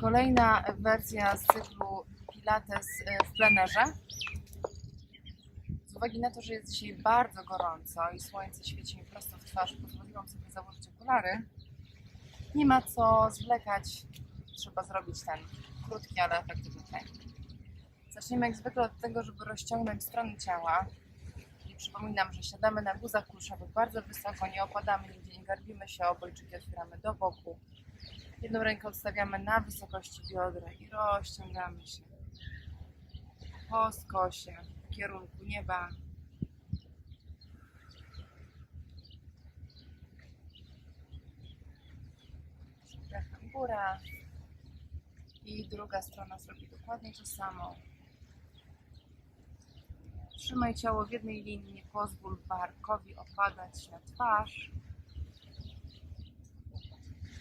Kolejna wersja z cyklu Pilates e, w plenerze. Z uwagi na to, że jest dzisiaj bardzo gorąco i słońce świeci mi prosto w twarz, pozwoliłam sobie założyć okulary. Nie ma co zwlekać, trzeba zrobić ten krótki, ale efektywny trening. Zaczniemy jak zwykle od tego, żeby rozciągnąć strony ciała. I przypominam, że siadamy na guzach kulszowych bardzo wysoko, nie opadamy nigdzie, nie garbimy się, obojczyki otwieramy do boku. Jedną rękę odstawiamy na wysokości biodra i rozciągamy się po skosie w kierunku nieba. Wdechem góra i druga strona zrobi dokładnie to samo. Trzymaj ciało w jednej linii, nie pozwól barkowi opadać na twarz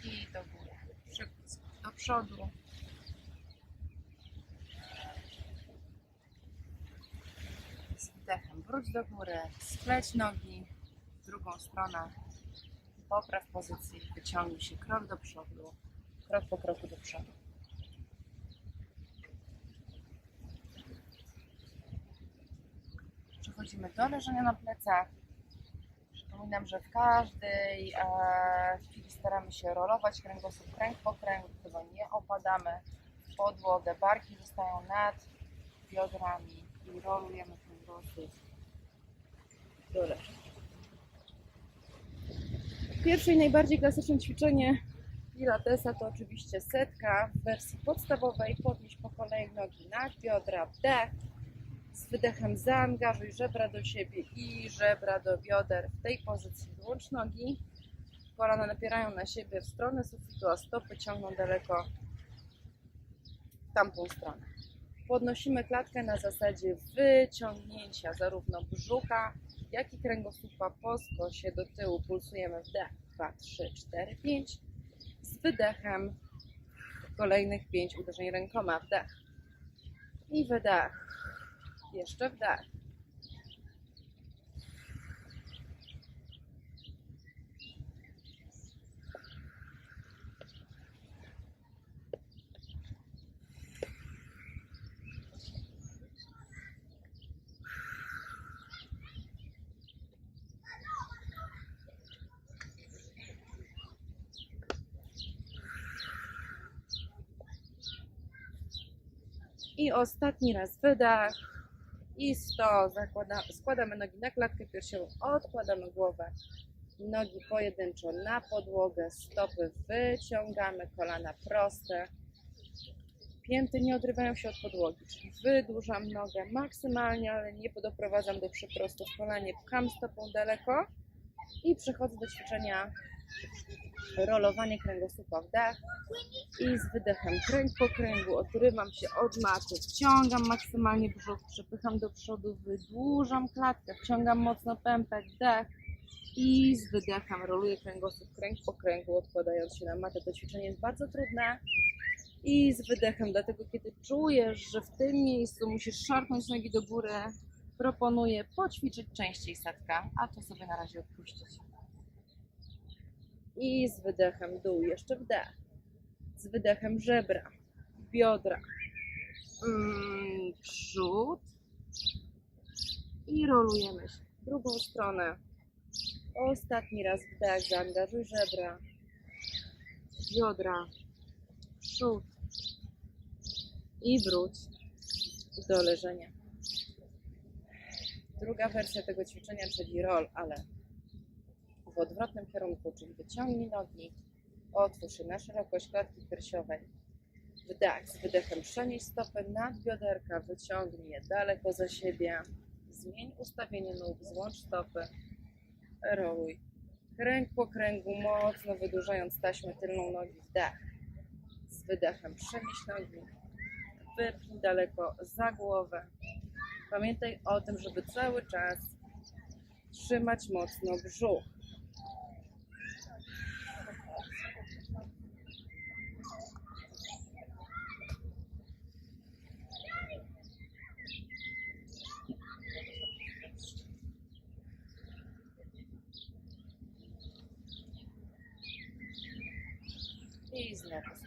i do góry. Do przodu. Z wdechem wróć do góry, spleć nogi w drugą stronę. Popraw pozycję, wyciągnij się krok do przodu, krok po kroku do przodu. Przechodzimy do leżenia na plecach. Przypominam, że w każdej e, chwili staramy się rolować kręgosłup kręg po kręgu, chyba nie opadamy w podłogę, barki zostają nad biodrami i rolujemy kręgosłup do. Pierwsze i najbardziej klasyczne ćwiczenie Pilatesa to oczywiście setka w wersji podstawowej. Podnieś po kolei nogi na biodra, wdech. Z wydechem zaangażuj żebra do siebie i żebra do bioder. W tej pozycji wyłącz nogi. Kolana napierają na siebie w stronę sufitu, a stopy ciągną daleko w tamtą stronę. Podnosimy klatkę na zasadzie wyciągnięcia zarówno brzucha, jak i kręgosłupa po skosie do tyłu. Pulsujemy wdech. 2, 3, 4, 5. Z wydechem kolejnych 5 uderzeń rękoma. Wdech. I wydech. Jeszcze wdech. I ostatni raz wydech. I 100. Zakłada, składamy nogi na klatkę piersiową, odkładamy głowę. Nogi pojedynczo na podłogę, stopy wyciągamy, kolana proste. Pięty nie odrywają się od podłogi, wydłużam nogę maksymalnie, ale nie doprowadzam do przyprostu w kolanie. Pcham stopą daleko i przechodzę do ćwiczenia rolowanie kręgosłupa wdech i z wydechem kręg po kręgu odrywam się od maty, wciągam maksymalnie brzuch, przepycham do przodu, wydłużam klatkę, wciągam mocno pępek, wdech i z wydechem roluję kręgosłup kręg po kręgu, odkładając się na matę. To ćwiczenie jest bardzo trudne i z wydechem, dlatego kiedy czujesz, że w tym miejscu musisz szarpnąć nogi do góry, proponuję poćwiczyć częściej setka, a to sobie na razie odpuścić i z wydechem dół, jeszcze wdech, z wydechem żebra, biodra, mm, przód. I rolujemy się. W drugą stronę. Ostatni raz wdech, zaangażuj żebra, biodra, przód. I wróć do leżenia. Druga wersja tego ćwiczenia, czyli roll, ale w odwrotnym kierunku, czyli wyciągnij nogi, otwórz się na szerokość klatki piersiowej. Wdech, z wydechem przenieś stopy nad bioderka, wyciągnij je daleko za siebie. Zmień ustawienie nóg, złącz stopy, roluj. Kręg po kręgu, mocno wydłużając taśmę tylną nogi, wdech. Z wydechem przenieś nogi, wypnij daleko za głowę. Pamiętaj o tym, żeby cały czas trzymać mocno brzuch. I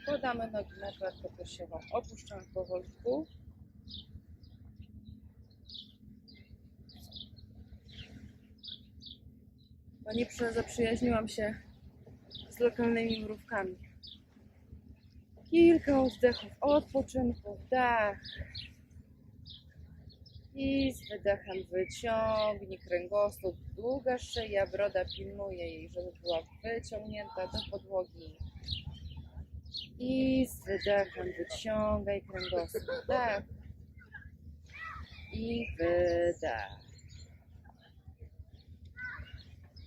znowu składamy nogi na klatkę piersiową, opuszczamy powolutku. Pani prze- zaprzyjaźniłam się z lokalnymi mrówkami. Kilka oddechów, odpoczynku, wdech. I z wydechem wyciągnij kręgosłup, długa szyja, broda pilnuje jej, żeby była wyciągnięta do podłogi. I z wydechem wyciągaj kręgosłup, wdech. I wydech.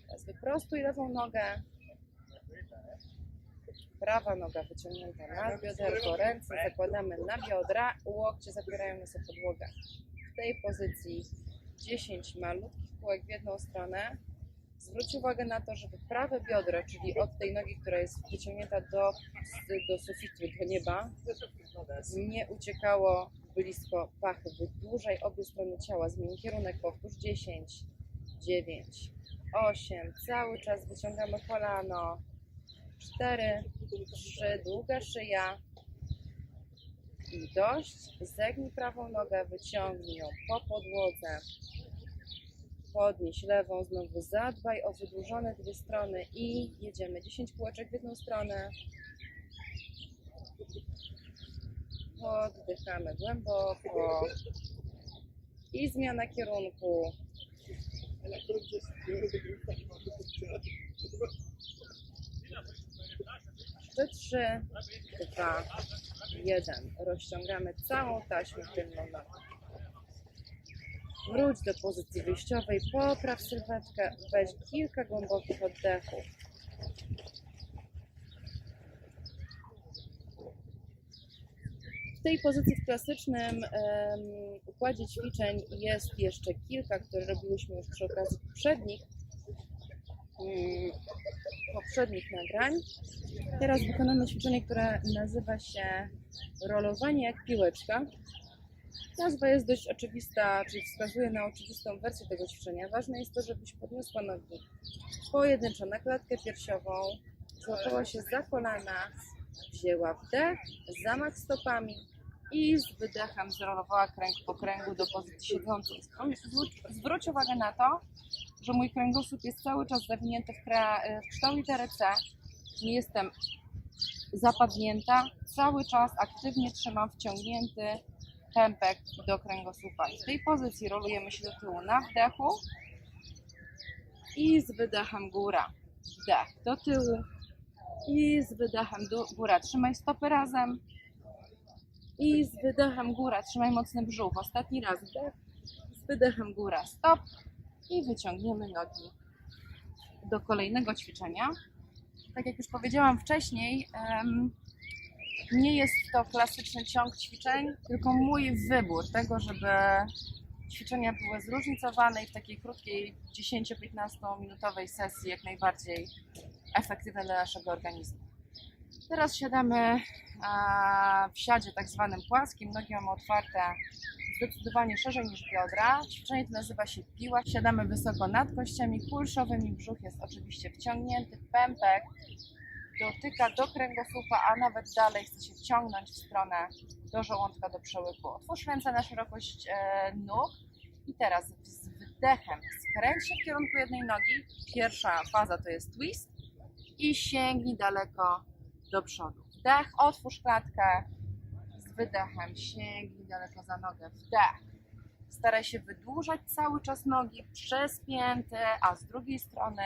Teraz wyprostuj lewą nogę. Prawa noga wyciągnięta nad bioderko, ręce zakładamy na biodra, łokcie zapierają nas o podłogę. W tej pozycji 10 malutkich kółek w jedną stronę. Zwróć uwagę na to, żeby prawe biodro, czyli od tej nogi, która jest wyciągnięta do, do sufitu, do nieba, nie uciekało blisko pachy. Wydłużaj obie strony ciała, zmień kierunek, powtórz 10, 9, 8, cały czas wyciągamy kolano, 4, 3, długa szyja i dość. Zegnij prawą nogę, wyciągnij ją po podłodze. Podnieś lewą, znowu zadbaj o wydłużone dwie strony i jedziemy. 10 kółeczek w jedną stronę. Oddychamy głęboko. I zmiana kierunku. Trzy, trzy, dwa, jeden. Rozciągamy całą taśmę tylną nogą. Wróć do pozycji wyjściowej, popraw sylwetkę, weź kilka głębokich oddechów. W tej pozycji w klasycznym em, układzie ćwiczeń jest jeszcze kilka, które robiłyśmy już przy okazji poprzednich, mm, poprzednich nagrań. Teraz wykonamy ćwiczenie, które nazywa się rolowanie jak piłeczka. Nazwa jest dość oczywista, czyli wskazuje na oczywistą wersję tego ćwiczenia. Ważne jest to, żebyś podniosła nogi pojedynczo na klatkę piersiową, złapała się za kolana, wzięła wdech, zamach stopami i z wydechem zrolowała kręg po kręgu do pozycji siedzącej. Zwróć, uwagę na to, że mój kręgosłup jest cały czas zawinięty w, kra, w kształt litery C. Nie jestem zapadnięta, cały czas aktywnie trzymam wciągnięty pępek do kręgosłupa. W tej pozycji rolujemy się do tyłu na wdechu i z wydechem góra. Wdech do tyłu i z wydechem góra. Trzymaj stopy razem i z wydechem góra. Trzymaj mocny brzuch. Ostatni raz wdech, z wydechem góra. Stop i wyciągniemy nogi do kolejnego ćwiczenia. Tak jak już powiedziałam wcześniej, nie jest to klasyczny ciąg ćwiczeń, tylko mój wybór tego, żeby ćwiczenia były zróżnicowane i w takiej krótkiej 10-15 minutowej sesji jak najbardziej efektywne dla naszego organizmu. Teraz siadamy w siadzie tak zwanym płaskim, nogi mamy otwarte zdecydowanie szerzej niż biodra. Ćwiczenie to nazywa się piła. Siadamy wysoko nad kościami kulszowymi, brzuch jest oczywiście wciągnięty, pępek dotyka do kręgosłupa, a nawet dalej chce się wciągnąć w stronę do żołądka, do przełyku. Otwórz ręce na szerokość e, nóg i teraz z wdechem skręć się w kierunku jednej nogi. Pierwsza faza to jest twist i sięgnij daleko do przodu. Wdech, otwórz klatkę, z wydechem sięgnij daleko za nogę. Wdech. Staraj się wydłużać cały czas nogi przez pięty, a z drugiej strony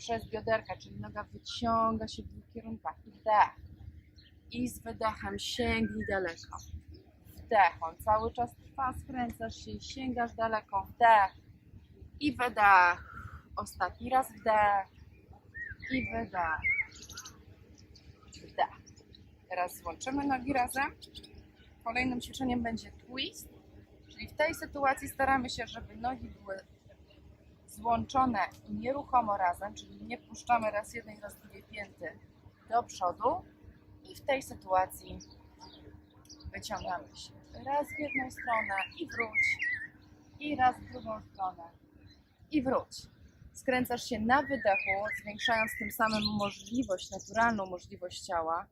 przez bioderka, czyli noga wyciąga się w dwóch kierunkach. Wdech. I z wydechem sięgnij daleko. Wdech. On cały czas trwa, skręcasz się i sięgasz daleko. Wdech. I wydech. Ostatni raz wdech. I wydech. Wdech. Teraz złączymy nogi razem. Kolejnym ćwiczeniem będzie twist. Czyli w tej sytuacji staramy się, żeby nogi były złączone i nieruchomo razem, czyli nie puszczamy raz jednej, raz drugiej pięty do przodu i w tej sytuacji wyciągamy się raz w jedną stronę i wróć i raz w drugą stronę i wróć. Skręcasz się na wydechu, zwiększając tym samym możliwość, naturalną możliwość ciała.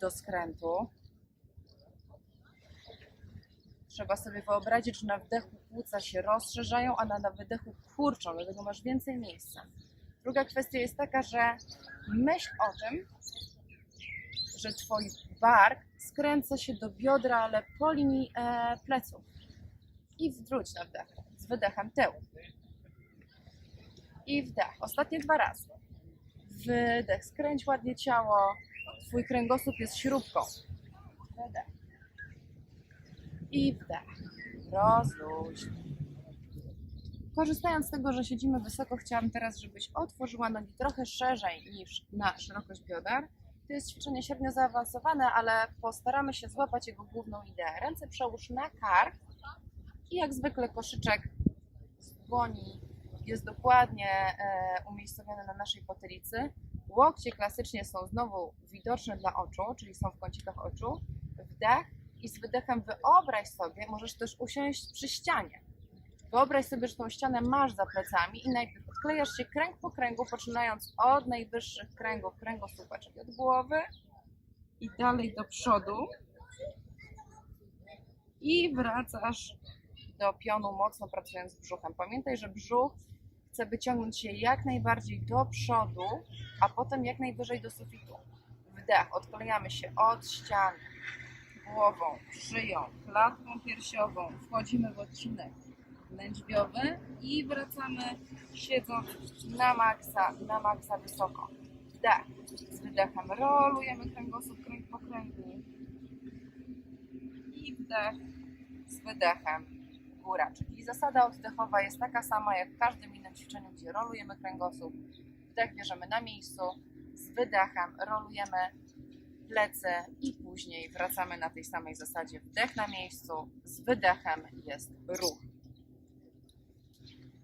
do skrętu. Trzeba sobie wyobrazić, że na wdechu płuca się rozszerzają, a na, na wydechu kurczą, dlatego masz więcej miejsca. Druga kwestia jest taka, że myśl o tym, że twój bark skręca się do biodra, ale po linii e, pleców. I wróć na wdech. Z wydechem tył. I wdech. Ostatnie dwa razy. Wydech. Skręć ładnie ciało. Twój kręgosłup jest śrubką. Wydech. I wdech. Rozluź. Korzystając z tego, że siedzimy wysoko, chciałam teraz, żebyś otworzyła nogi trochę szerzej niż na szerokość bioder. To jest ćwiczenie średnio zaawansowane, ale postaramy się złapać jego główną ideę. Ręce przełóż na kark i jak zwykle koszyczek z dłoni jest dokładnie e, umiejscowiony na naszej potylicy. Łokcie klasycznie są znowu widoczne dla oczu, czyli są w kącikach oczu. Wdech i z wydechem wyobraź sobie, możesz też usiąść przy ścianie. Wyobraź sobie, że tą ścianę masz za plecami i najpierw odklejasz się kręg po kręgu, poczynając od najwyższych kręgów kręgosłupa, czyli od głowy i dalej do przodu. I wracasz do pionu, mocno pracując brzuchem. Pamiętaj, że brzuch chce wyciągnąć się jak najbardziej do przodu, a potem jak najwyżej do sufitu. Wdech, odklejamy się od ściany, głową, szyją, klatką piersiową, wchodzimy w odcinek lędźwiowy i wracamy siedząc na maksa, na maksa wysoko. Wdech. Z wydechem rolujemy kręgosłup kręg po kręgu. I wdech z wydechem góra. Czyli zasada oddechowa jest taka sama jak w każdym innym ćwiczeniu, gdzie rolujemy kręgosłup. Wdech bierzemy na miejscu, z wydechem rolujemy plecy i później wracamy na tej samej zasadzie. Wdech na miejscu, z wydechem jest ruch.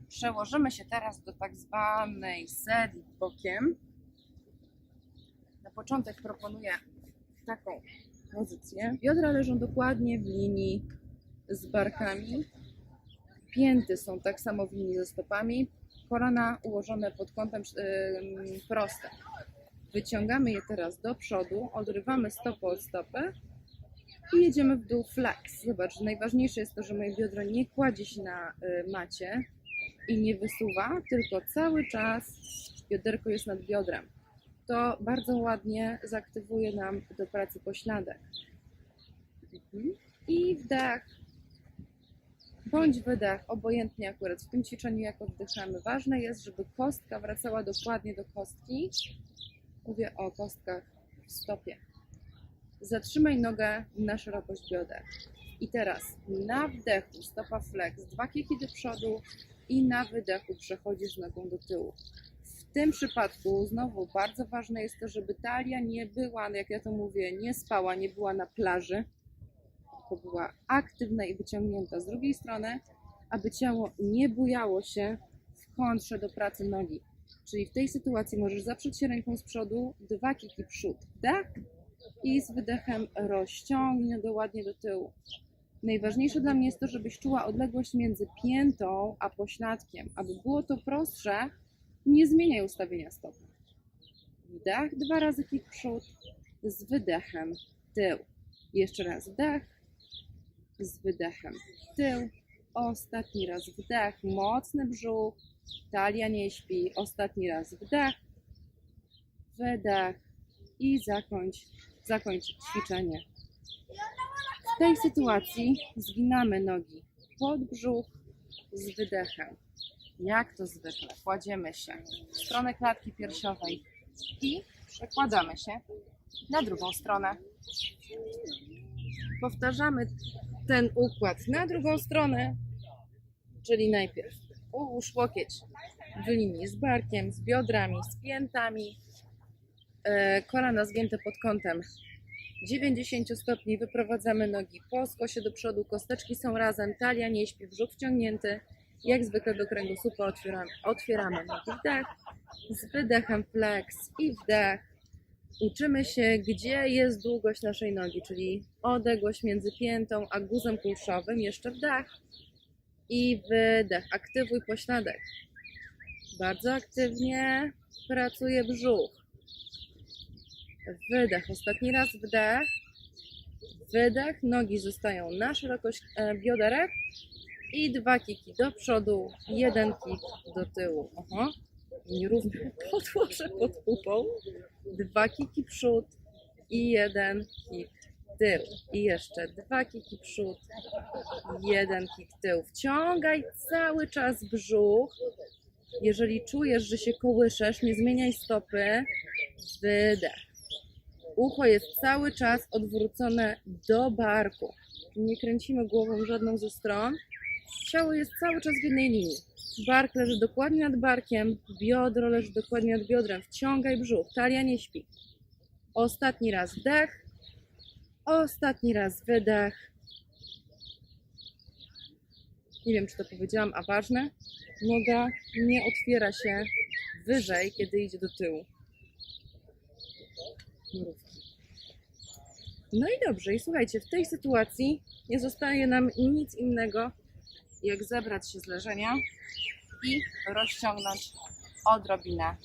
Przełożymy się teraz do tak zwanej serii bokiem. Na początek proponuję taką pozycję. Biodra leżą dokładnie w linii z barkami. Pięty są tak samo w linii ze stopami. Kolana ułożone pod kątem ym, proste. Wyciągamy je teraz do przodu, odrywamy stopę od stopy i jedziemy w dół flex. Zobacz, najważniejsze jest to, że moje biodro nie kładzie się na y, macie i nie wysuwa, tylko cały czas bioderko jest nad biodrem. To bardzo ładnie zaktywuje nam do pracy pośladek. Mhm. I wdech, bądź wydech, obojętnie akurat w tym ćwiczeniu jak oddychamy. Ważne jest, żeby kostka wracała dokładnie do kostki. Mówię o kostkach w stopie. Zatrzymaj nogę na szerokość bioder. I teraz na wdechu stopa flex, dwa kiki do przodu i na wydechu przechodzisz nogą do tyłu. W tym przypadku znowu bardzo ważne jest to, żeby talia nie była, jak ja to mówię, nie spała, nie była na plaży, tylko była aktywna i wyciągnięta. Z drugiej strony, aby ciało nie bujało się w kontrze do pracy nogi. Czyli w tej sytuacji możesz zaprzeć się ręką z przodu, dwa kiki przód, wdech i z wydechem rozciągnij nogę ładnie do tyłu. Najważniejsze dla mnie jest to, żebyś czuła odległość między piętą a pośladkiem. Aby było to prostsze, nie zmieniaj ustawienia stopy. Wdech, dwa razy kik przód, z wydechem tył. Jeszcze raz wdech, z wydechem tył. Ostatni raz wdech, mocny brzuch, talia nie śpi. Ostatni raz wdech, wydech i zakończ, zakończ ćwiczenie. W tej sytuacji zginamy nogi pod brzuch z wydechem. Jak to zwykle, kładziemy się w stronę klatki piersiowej i przekładamy się na drugą stronę. Powtarzamy ten układ na drugą stronę, czyli najpierw ułóż łokieć. W linii. Z barkiem, z biodrami, z piętami, e, kolana zgięte pod kątem. 90 stopni, wyprowadzamy nogi po skosie do przodu, kosteczki są razem, talia nie śpi, brzuch wciągnięty. Jak zwykle do kręgosłupa otwieramy, otwieramy nogi, wdech, z wydechem flex i wdech. Uczymy się, gdzie jest długość naszej nogi, czyli odległość między piętą a guzem kulszowym. Jeszcze wdech i wydech. Aktywuj pośladek. Bardzo aktywnie pracuje brzuch. wydech. Ostatni raz wdech, wydech. Nogi zostają na szerokość e, bioderek i dwa kiki do przodu, jeden kik do tyłu. Oho, nierówne podłoże pod pupą. Dwa kiki przód i jeden kik tył. I jeszcze dwa kiki przód, jeden kik tył. Wciągaj cały czas brzuch. Jeżeli czujesz, że się kołyszesz, nie zmieniaj stopy. Wydech. Ucho jest cały czas odwrócone do barku. Nie kręcimy głową żadną ze stron. Ciało jest cały czas w jednej linii. Bark leży dokładnie nad barkiem, biodro leży dokładnie nad biodrem. Wciągaj brzuch, talia nie śpi. Ostatni raz wdech, ostatni raz wydech. Nie wiem, czy to powiedziałam, a ważne. Noga nie otwiera się wyżej, kiedy idzie do tyłu. No i dobrze, i słuchajcie, w tej sytuacji nie zostaje nam nic innego, jak zebrać się z leżenia i rozciągnąć odrobinę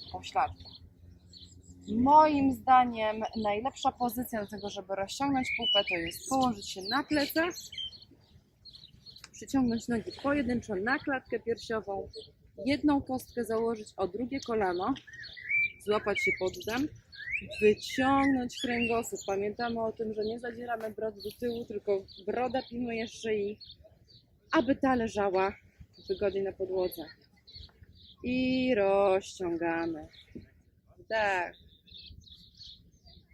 Moim zdaniem najlepsza pozycja do tego, żeby rozciągnąć pupę, to jest położyć się na plecach, przyciągnąć nogi pojedynczo na klatkę piersiową, jedną kostkę założyć o drugie kolano, złapać się pod udem, wyciągnąć kręgosłup. Pamiętamy o tym, że nie zadzieramy brody do tyłu, tylko broda pilnuje szyi, aby ta leżała wygodnie na podłodze. I rozciągamy. Wdech.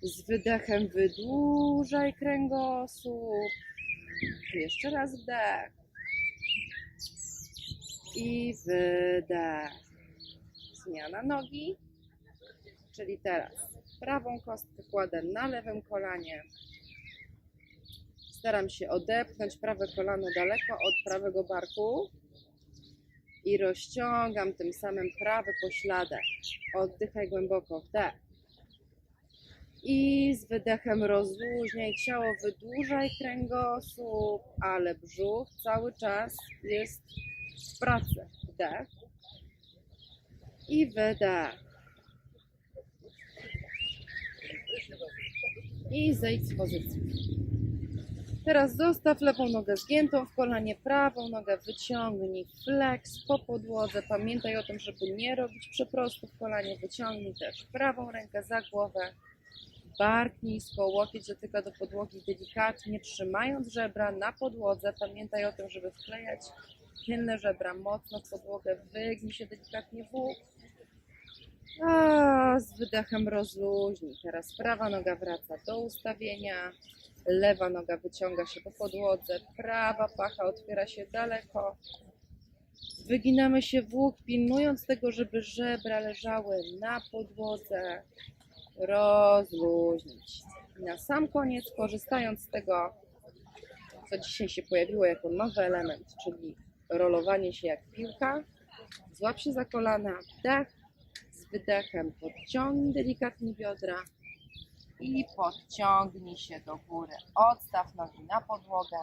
Z wydechem wydłużaj kręgosłup. Jeszcze raz wdech. I wydech. Zmiana nogi. Czyli teraz prawą kostkę kładę na lewym kolanie. Staram się odepchnąć prawe kolano daleko od prawego barku i rozciągam tym samym prawy pośladek. Oddychaj głęboko, wdech. I z wydechem rozluźniaj ciało, wydłużaj kręgosłup, ale brzuch cały czas jest w pracy. Wdech. I wydech. I zejdź z pozycji. Teraz zostaw lewą nogę zgiętą w kolanie, prawą nogę wyciągnij, flex po podłodze. Pamiętaj o tym, żeby nie robić przeprostu w kolanie. Wyciągnij też prawą rękę za głowę, bark nisko, łokieć dotyka do podłogi delikatnie, trzymając żebra na podłodze. Pamiętaj o tym, żeby wklejać tylne żebra mocno w podłogę, wygnij się delikatnie w łuk. A, z wydechem rozluźnij. Teraz prawa noga wraca do ustawienia. Lewa noga wyciąga się po podłodze. Prawa pacha otwiera się daleko. Wyginamy się w łuk, pilnując tego, żeby żebra leżały na podłodze. Rozluźnić. I na sam koniec, korzystając z tego, co dzisiaj się pojawiło jako nowy element, czyli rolowanie się jak piłka, złap się za kolana, wdech, z wydechem podciągnij delikatnie biodra i podciągnij się do góry. Odstaw nogi na podłogę.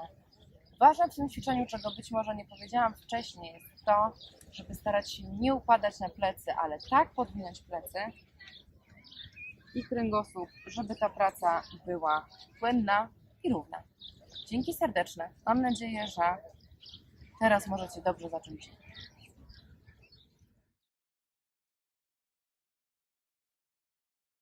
Ważne w tym ćwiczeniu, czego być może nie powiedziałam wcześniej, jest to, żeby starać się nie upadać na plecy, ale tak podwinąć plecy i kręgosłup, żeby ta praca była płynna i równa. Dzięki serdeczne. Mam nadzieję, że teraz możecie dobrze zacząć.